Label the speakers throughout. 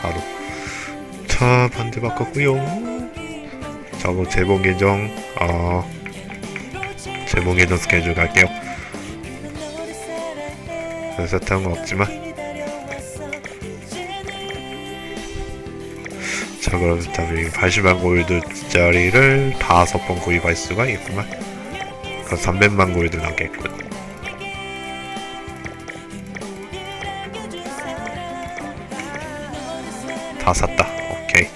Speaker 1: 바로 자 반대 바꿨고요. 저거 재봉 계정. 어 재봉 계정 스케줄 갈게요. 건 없지만. 자 그럼 이 80만 골드짜리를 다섯 번 구입할 수가 있구만. 그럼 300만 골드 남겠군 다 샀다. 오케이.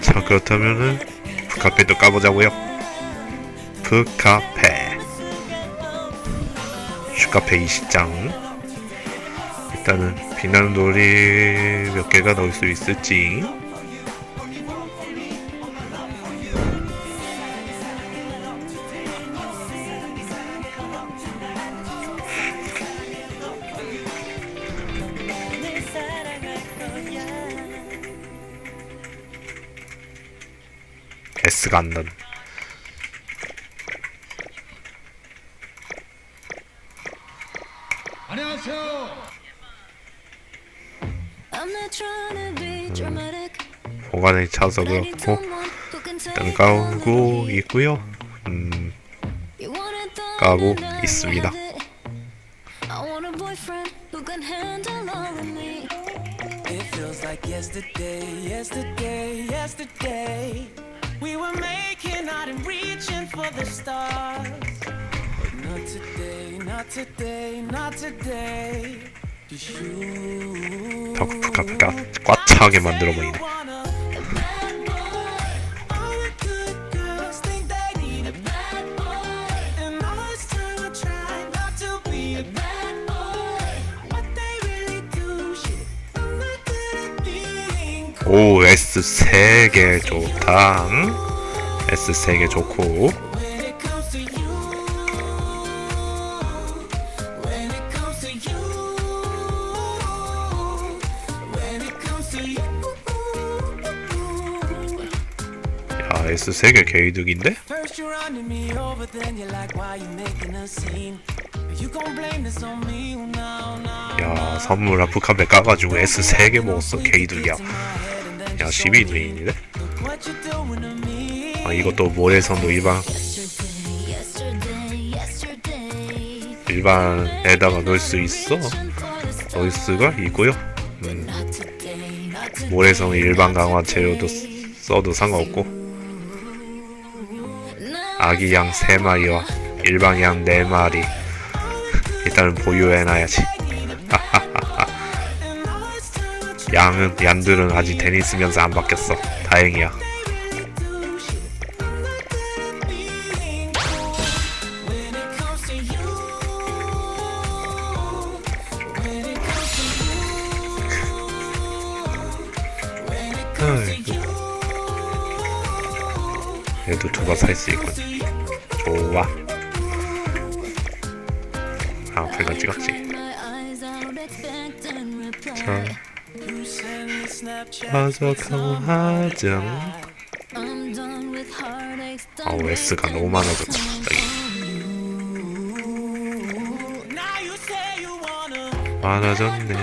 Speaker 1: 자 그렇다면은 북카페도 까보자고요. 북카페. 슈카페 20장. 일단은 비난놀이 몇 개가 넣을 수 있을지 안 난.
Speaker 2: 안녕하세요.
Speaker 1: 보관에 차서 그렇고 일단 까고. 있고요. 음 까고 있습니다.
Speaker 3: Good at being cool.
Speaker 1: 오 S 3개 좋다. S 3개 좋고
Speaker 3: me? No, no.
Speaker 1: 야 선물 북카페 까가지고 S 3개 먹었어 개이득이야. 야 12인인데?
Speaker 3: What you doing to me?
Speaker 1: 아 이것도 모래선도 일반. 일반에다가 넣을 수 있어. 넣을 수가 있고요. 음. 모래성 일반 강화 재료도 쓰- 써도 상관없고 아기 양 3마리와 일반 양 4마리. 일단은 보유해놔야지. 양은 양들은 아직 테니스면서 안 바뀌었어. 다행이야.
Speaker 3: When it comes to you, when it comes to you,
Speaker 1: 얘도 두번살수 있군
Speaker 4: With heartaches.
Speaker 1: 아우 S가 너무 많아졌다 갑자기
Speaker 3: Now you say you wanna.
Speaker 1: 많아졌네.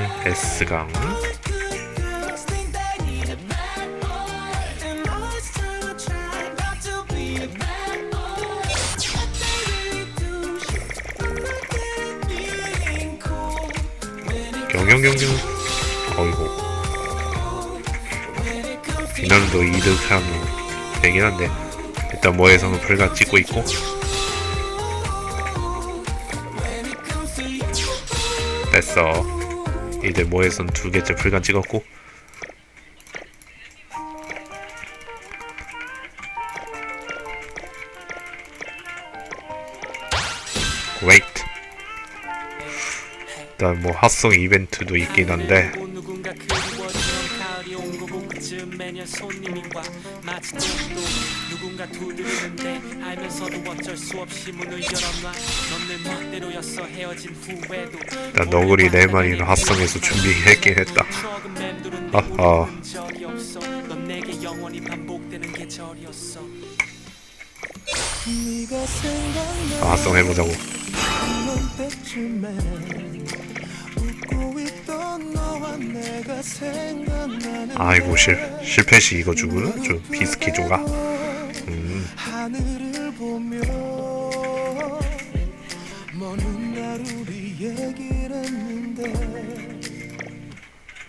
Speaker 3: When it
Speaker 1: 경경경경 어이구
Speaker 3: to
Speaker 1: 비난도 이득하면 되긴 한데 일단 모해성은 불가 찍고 있고. 됐어. 이제 모해선 두 개째 불가 찍었고. 웨이트 일단 뭐 합성 이벤트도 있긴 한데
Speaker 5: 거 보고쯤 매년 손님이 와 마치 또또 누군가 두드리는데 알면서도 어쩔 수 없이 문을 열어놔 넌내 멋대로였어 헤어진 후에도
Speaker 1: 일단 너구리 네 마리를 합성해서 준비했긴 했다. 아하. 아, 합성해보자고 아이고 실 실패 시 이거 주구나 저 비스키 조각 음.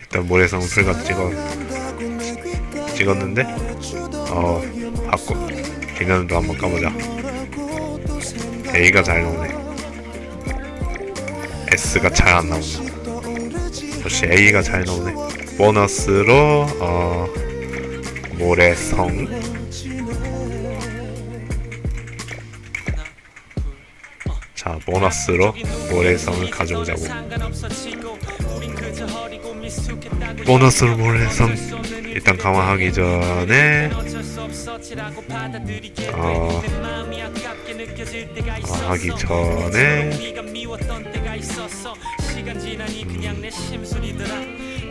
Speaker 1: 일단 모래성 풀각 찍어. 찍었는데? 어 바꿔. 기념도 한번 까보자. A가 잘 나오네. S가 잘 안 나오네 역시 A가 잘 나오네. 보너스로 어 모래성. 자 보너스로 모래성을 가져오자고. 보너스로 모래성. 일단 강화하기 전에 어, 어, 하기 전에
Speaker 5: 시간 지나니 그냥 내 심술이더라.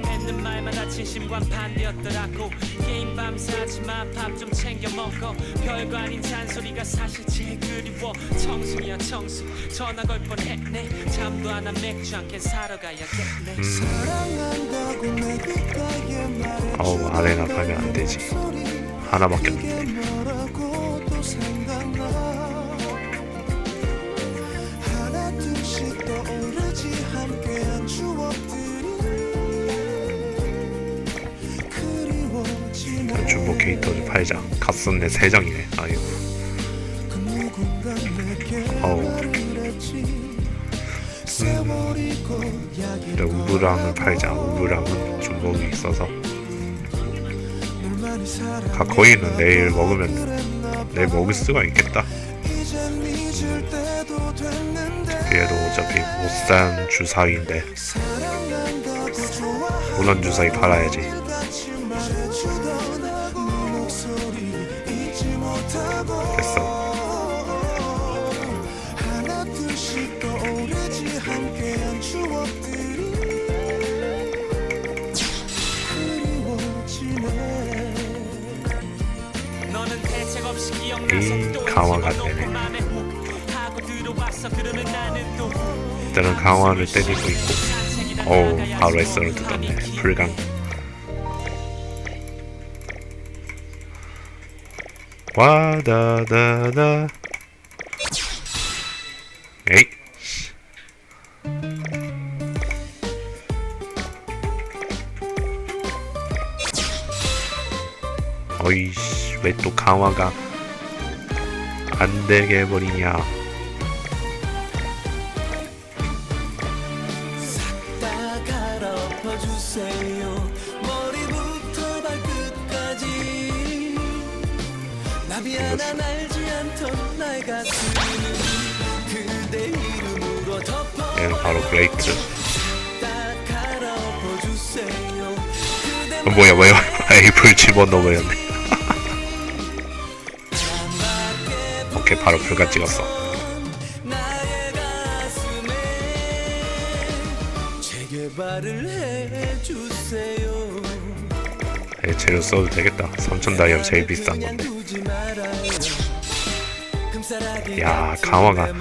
Speaker 5: 뱉는 말마다 진심과 반대였더라고. 게임 밤새 하지마 밥좀 챙겨 먹어. 별거 아닌 잔소리가 사실 제일 그리워. 청순이야 청순. 전화 걸 뻔했네. 잠도 안와 맥주 한 캔 사러 가야겠네.
Speaker 2: 사랑한다고 내 귓가에 말해
Speaker 1: 어우 아레나 가면 안 되지. 하나밖에 없는데 캐릭터를 팔자 갓선네 3장이네. 아이고. 어우.
Speaker 2: 약이
Speaker 1: 일단 우브랑을 팔자. 우브랑은 중복이 있어서. 가코이는 내일 먹으면 내일 먹을 수가 있겠다. 얘도 어차피 못산 주사위인데. 문헌 주사위 팔아야지 강화를 때리고 있고. 어우 바로
Speaker 5: 감히 기-
Speaker 1: 불강. 와다다다. 에이. 어이씨 왜 또 강화가 안 되게 해버리냐
Speaker 2: 하나 날지 않던 나의 가슴은 그대 이름으로 덮어
Speaker 1: 얘는 바로
Speaker 2: 갈아엎어주세요. 그대
Speaker 1: 어, 뭐야 뭐야. 에이플 집어넣어버렸네. 오케이 바로 불가 찍었어.
Speaker 2: 나의 가슴에 재개발을 해
Speaker 1: 재료 써도 되겠다. 3천 다이아 제일 비싼 건데. 야, 강화가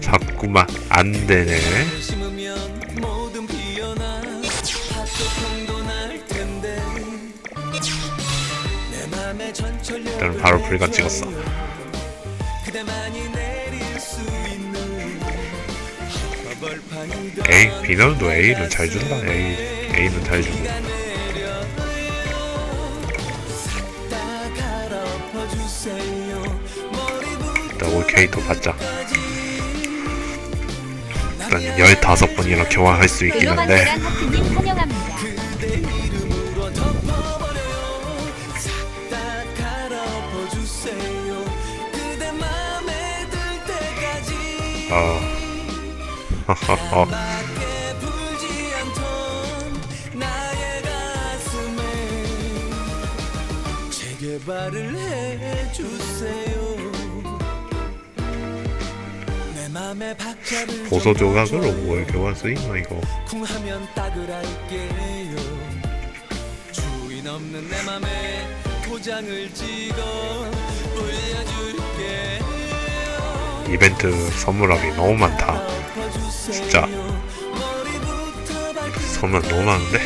Speaker 1: 자꾸만. 안 되네. 일단 바로 불가 찍었어. A 비널도 A를 잘 준다. A A는 잘 주고 캐릭터 받자. 일단 15번이나 교환할 수 있긴 한데.
Speaker 2: 가슴에 재개발을 해주세요
Speaker 1: 보소
Speaker 2: 좀
Speaker 1: 조각으로. 뭘 교환 수 있나 이거 이벤트 선물함이 너무 많다. 진짜. 선물 너무 많은데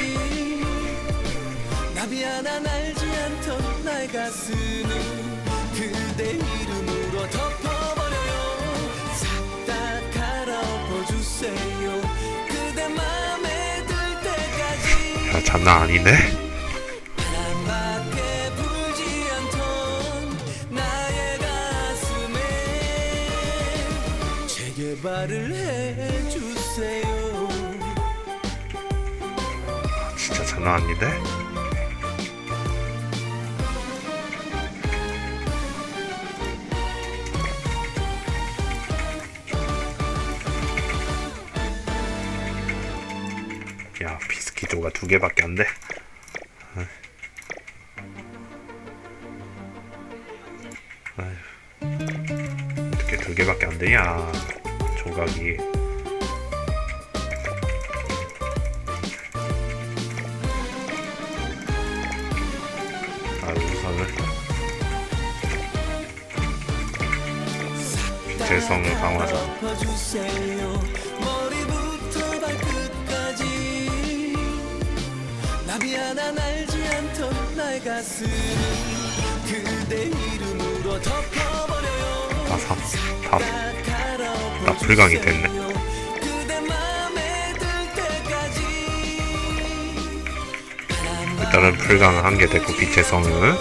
Speaker 2: 나비 하나 날지 않던 나의 가슴은
Speaker 1: 장난 아니네.
Speaker 2: 해주세요
Speaker 1: 진짜 장난 아닌데 야 비스키도가 두 개밖에 안돼? 어떻게 두 개밖에 안 되냐 조각이. 아 빛의 강화자 다 삼, 다나 불강이 됐네. 일단은 풀강 한 개 됐고 빛의 성은.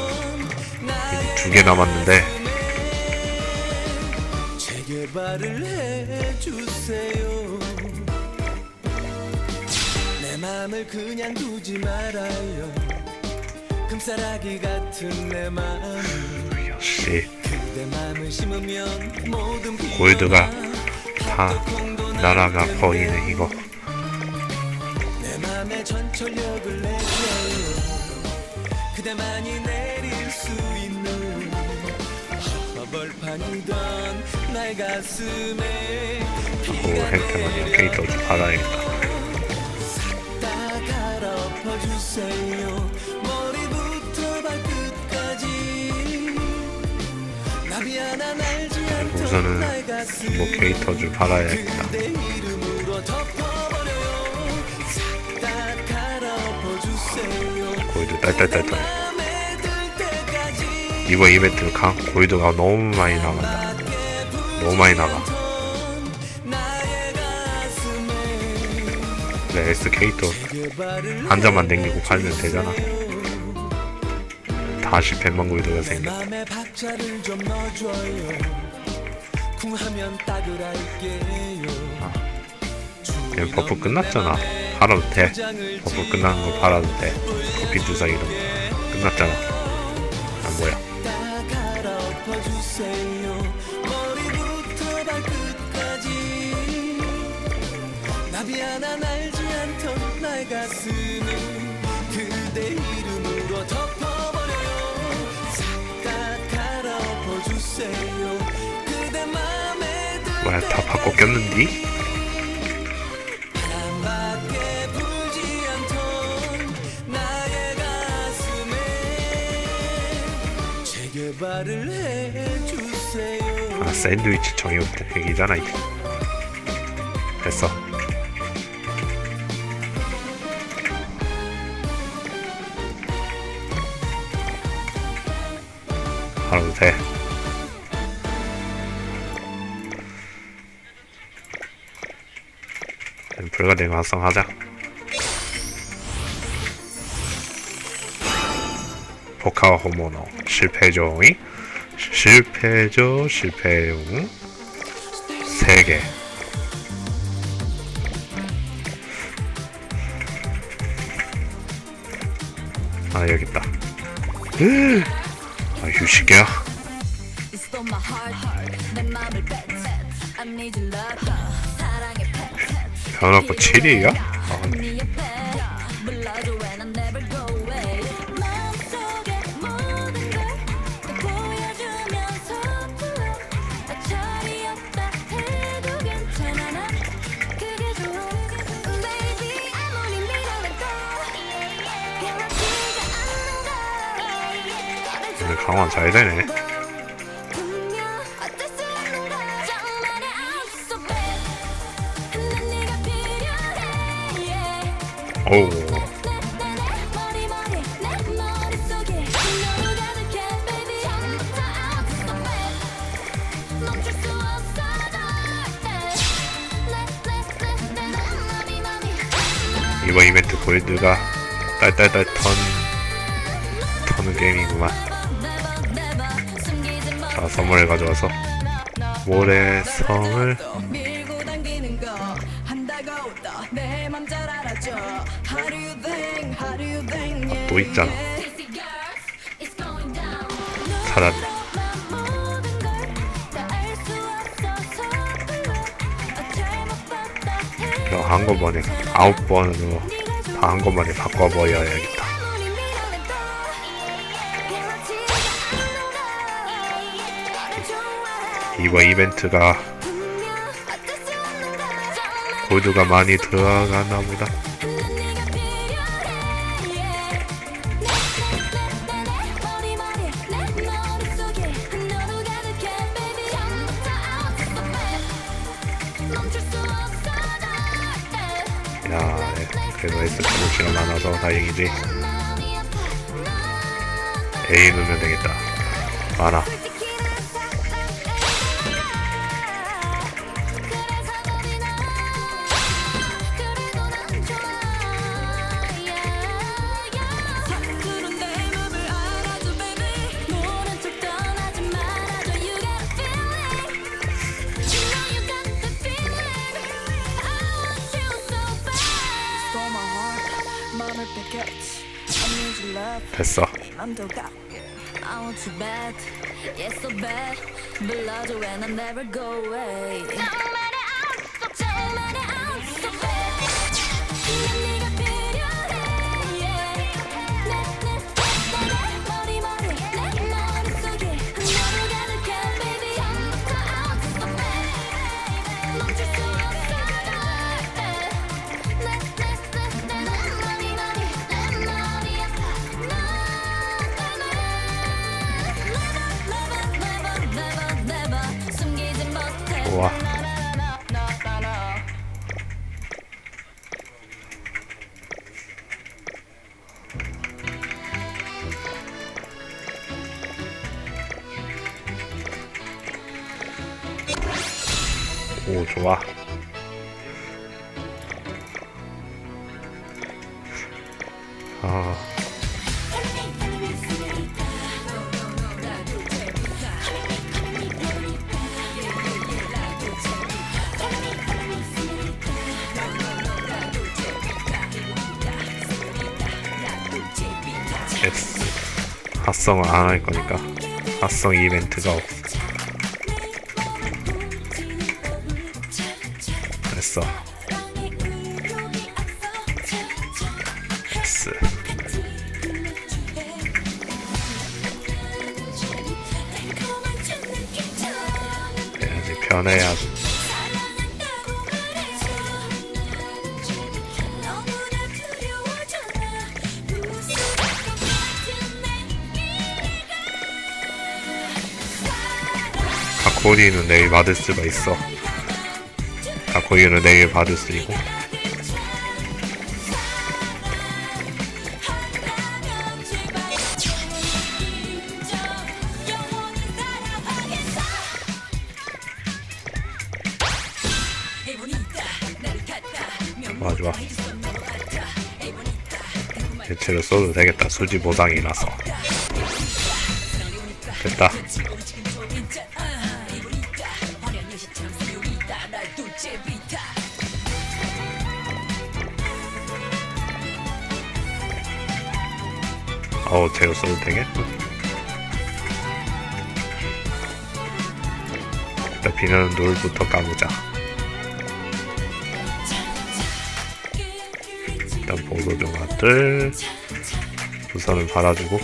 Speaker 1: 두 개 남았는데.
Speaker 2: 재개발을 해주세요. 내 맘을 그냥 두지 말아요 금사라기 같은 내 심으면 모든 비가
Speaker 1: 골드가 다 나라가 보이네 이거.
Speaker 2: 내 맘에 전철력을 내줘요 그대만이 내릴 수 있는 벌판이던 나의 가슴에
Speaker 1: 오
Speaker 2: 비가
Speaker 1: 햄템은 캐릭터 좀 받아야겠다.
Speaker 2: 다 갈아엎어주세요
Speaker 1: 우선은 뭐 캐릭터 좀
Speaker 2: 갈아엎어주세요.
Speaker 1: 골드 딸딸딸딸. 이번 이벤트 강 골드가 너무 많이 나간다. 너무 많이 나가
Speaker 2: 가슴에
Speaker 1: 그래 S
Speaker 2: 개발을
Speaker 1: 한 장만 남기고 팔면 되잖아 다시 100만 골드가
Speaker 2: 딱을 할게요.
Speaker 1: 그냥 버프 끝났잖아. 팔아도 돼. 버프 끝나는 거 팔아도 돼. 커피 주사 이런 거. 끝났잖아. 아 뭐야 뭐야 다 바꿔 꼈는디? 아 샌드위치 정의부터 얘기잖아 이게 됐어. 하라 도돼 불가능 완성하자. 포카와 호모노 실패종이 실패죠 실패용 3개. 아 여기 있다. 아 휴식이야
Speaker 4: pet
Speaker 1: 변화고 7이야? 아,
Speaker 4: 네 옆에 불러줘 when I
Speaker 1: 오.
Speaker 4: 이번 이벤트 골드가 딸딸딸 턴 터는 게임이구만 자 선물을 가져와서 모래성을
Speaker 6: 또
Speaker 4: 있잖아. 찾았네 이거 한꺼번에 아홉 번으로 다 한꺼번에 바꿔버려야겠다. 이번 이벤트가 골드가 많이 들어가나 보다 몫이가 많아서 다행이지. A 누르면 되겠다. 많아
Speaker 6: 이 맘도 갈게
Speaker 1: I want you bad, yeah so bad 불러줘 and I'll never go away
Speaker 4: 오 좋아. 아 X 합성을 안 할 거니까. 합성 이벤트가 없어 코리는 내일 받을 수가 있어. 다코리는 내일 받을 수 있고. 좋아 좋아. 대체로 써도 되겠다. 수지 보상이라서 어우 재료 써도 되게? 일단 비는 놀부터 까보자 일단 보도 종아들 우선은 받아주고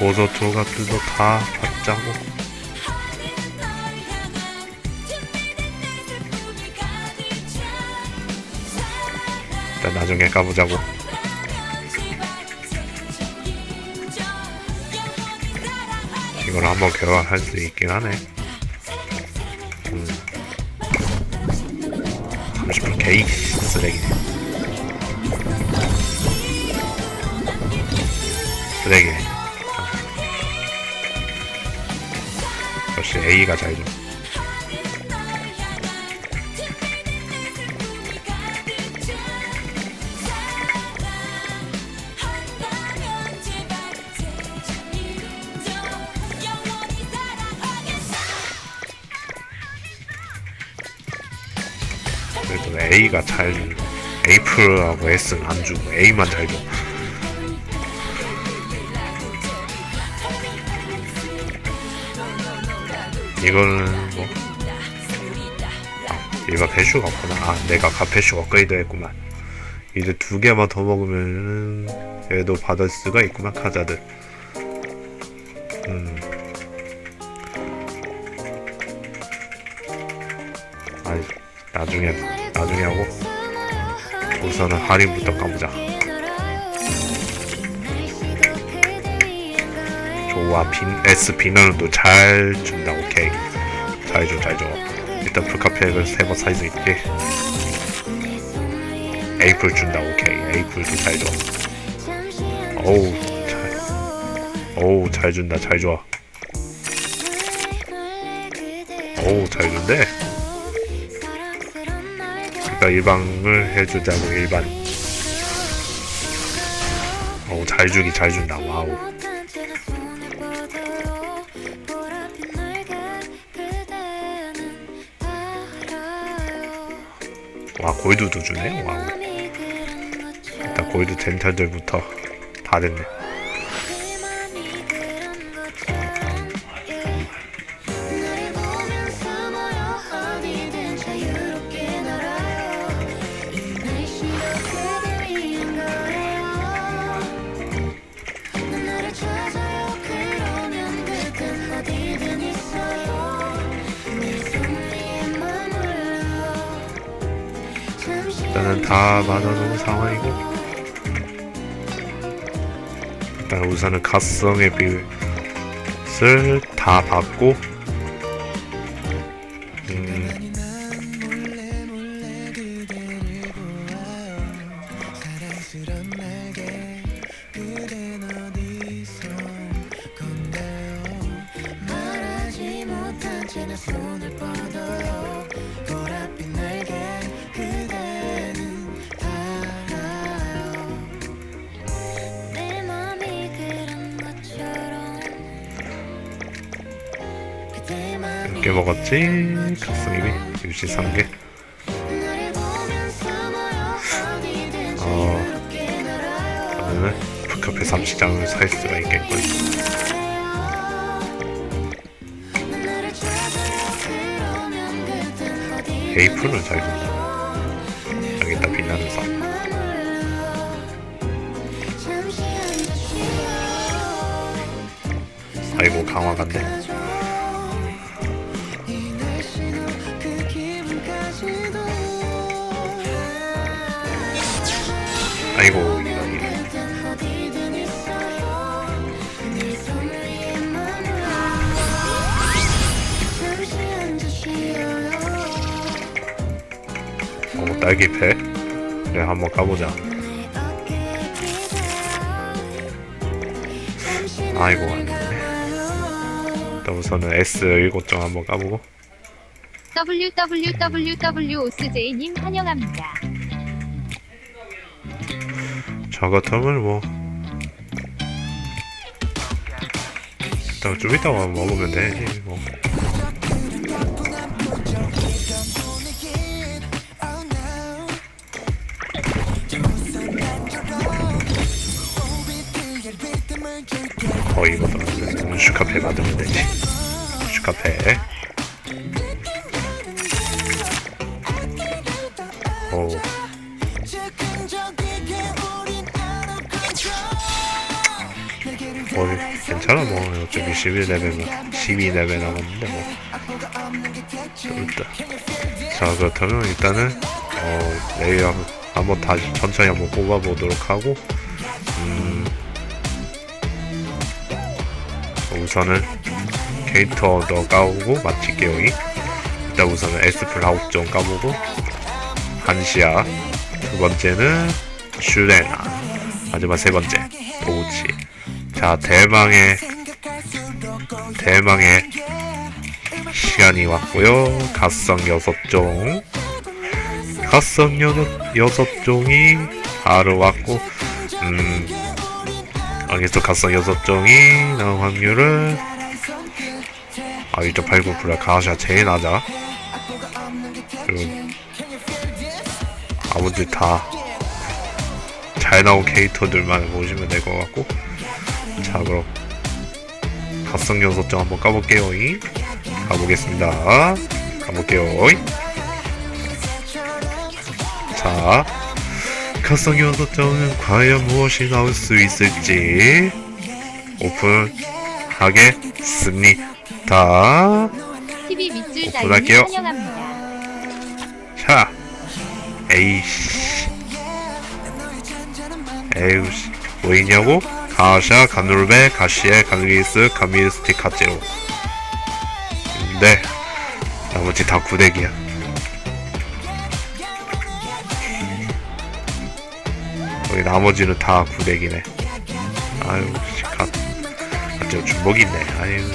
Speaker 4: 보조 조각들도 다 받자고 일단 나중에 까보자고 이걸 한번 개발할 수 있긴 하네. 음. 30분 개이 쓰레기네. 쓰레기 A가 잘 줘. 그래도 A가 잘 줘. 에이프하고 S는 안 주고 A만 잘 줘. 이거는 뭐 아, 얘가 배슈가 없구나. 아, 내가 가페슈 업그레이드 했구만. 이제 두 개만 더 먹으면은 얘도 받을 수가 있구만 카자드. 음. 아니 나중에 나중에 하고 우선은 할인부터 까보자. 좋아 빈 S 비너는도 잘 준다 오케이 잘줘 잘줘. 일단 불카페를 세번 사이즈 있게. 에이플 준다 오케이. 에이플도 잘줘. 어우 잘 어우 잘 준다 잘 줘. 어우 잘 준대. 그러니까 일방을 해주자고 일반. 어우 잘 주기 잘 준다. 와우 와 골드도 주네? 와우. 일단 골드 젠탈들부터 다 됐네 다 맞아놓은 상황이고 일단 우선은 가성의 빛을 다 받고
Speaker 1: 개
Speaker 4: 먹었지? 가성입이 63개
Speaker 7: 너를 보면서 모여 어디든지
Speaker 4: 어 그러면은 북카페 30장을 살 수가 있겠군. 에이프는 잘 준다 딸기패 그래 한번 가보자. 아이고 일단 우선은 S 7점 한번 까보고.
Speaker 8: Www.osj님 환영합니다.
Speaker 4: 저 같으면 뭐. 일단 좀 이따가 먹으면 되지 뭐 오뭐 괜찮아 뭐. 어차피 11레벨 12레벨 남았는데 뭐. 일단 자 그렇다면 일단은 어 내일 한- 한번 다시 천천히 한번 뽑아보도록 하고 음. 우선은
Speaker 1: 캐릭터 더 까보고 마칠게요. 일단 우선은 에스플 아홉 종 까보고 한시아 두 번째는 슈레나. 마지막 세 번째. 오우치. 자 대망의 대망의 시간이 왔고요. 갓성 여섯 종. 갓성 여섯 여섯 종이 바로 왔고 음 여기서 갓성 여섯 종이 나올 확률은 아1.89% 가샤 제일 낮아. 그리고 나머지 다 잘 나온 캐릭터들만 보시면 될 것 같고. 자 그럼 여섯 종 한번 까볼게요 이 가보겠습니다. 가볼게요 이자 여섯 종은 과연 무엇이 나올 수 있을지 오픈하겠습니다.
Speaker 8: 12 밑줄
Speaker 1: 오픈할게요. 자, 에이씨. 에이씨. 뭐이냐고? 가샤, 가누르베, 가시에, 가누리스, 가미스틱, 카제로. 네. 나머지 다 구대기야. 거기 나머지는 다 구대기네. 아유, 씨, 가. 갑자기 주먹이 있네. 아유.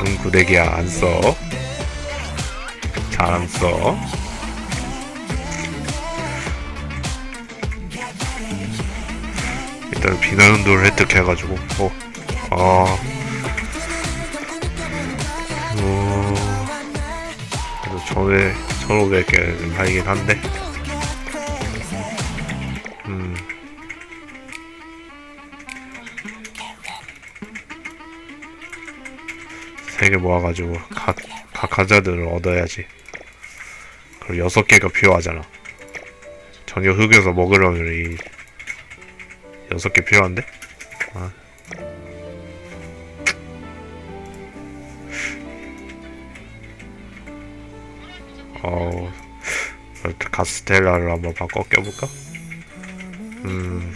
Speaker 1: 응, 구대기야. 안 써. 잘 안 써. 일단 비난 운동을 획득해가지고. 어, 아, 어, 그래도 전에 1,500개는 팔긴 한데, 음, 세 개 모아가지고 각, 각 화자들을 얻어야지. 그리고 여섯 개가 필요하잖아. 저녁 흑여서 먹으려면 이 여섯 개 필요한데? 아. 어, 가스텔라를 한번 바꿔 껴볼까? 음.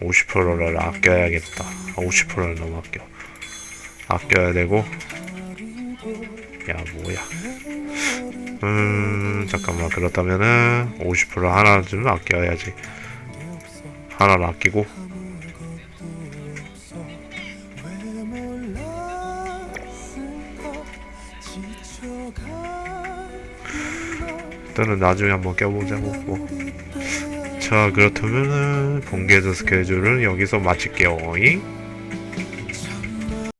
Speaker 1: 오십 프로를 아껴야겠다. 50%를 너무 아껴. 아껴야 되고. 야, 뭐야. 음, 잠깐만. 그렇다면은, 50% 하나 좀 아껴야지. 하나를 아끼고. 일단은 나중에 한번 껴보자고. 뭐. 자, 그렇다면은, 본게드 스케줄은 여기서 마칠게요. 잉?